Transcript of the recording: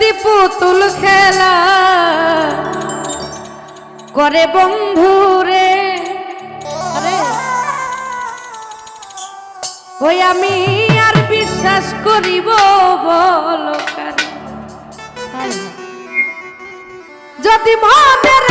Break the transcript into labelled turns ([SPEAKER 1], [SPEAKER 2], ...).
[SPEAKER 1] যদি পুতুল খেলা করে বন্ধু রে ওই আমি আর বিশ্বাস করিব বল যদি মনের